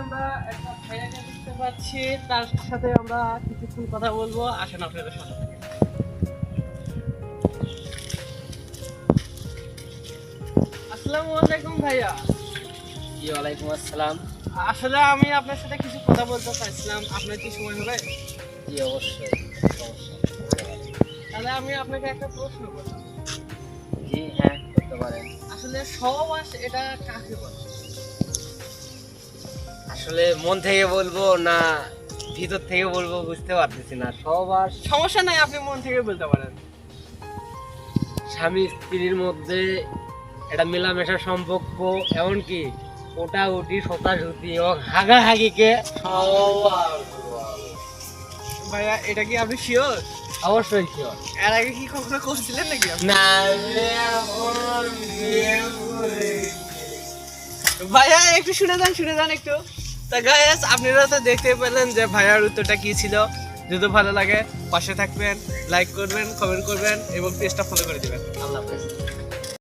আমরা একটা ভাইয়াকে দেখতে পাচ্ছি। তার সাথে আমরা কিছুক্ষণ কথা বলব। আসেন আপনাদের সাথে। আসসালামু আলাইকুম ভাইয়া। জি ওয়ালাইকুম আসসালাম। আসলে আমি আপনার সাথে কিছু কথা বলতে চাইছিলাম। আপনার কি সময় হবে? জি অবশ্যই। তাহলে আমি আপনাকে একটা প্রশ্ন করব জি হ্যাঁ করতে পারেন। আসলে সহবাস এটা কাকে বলে? আসলে মন থেকে বলব না ভিতর থেকে বলব বুঝতে পারতেছি না। সবার সমস্যা নাই আপনি মন থেকে বলতে পারেন। স্বামী স্ত্রীর মধ্যে একটা মেলামেশা সম্পর্ক এমনকি ওটা উটি সোতাসুতি এবং হাগাহাগিকে। ভাইয়া এটা কি আপনি শিওর অবশ্যই শিওর এর আগে কি কখনো করছিলেন নাকি? না ভাইয়া একটু শুনে যান শুনে যান একটু। তা গায়েস আপনারা তো দেখতে পেলেন যে ভাইয়ার উত্তরটা কি ছিল। যদি ভালো লাগে, পাশে থাকবেন লাইক করবেন কমেন্ট করবেন, এবং পেজটা ফলো করে দেবেন। আল্লাহ হাফেজ।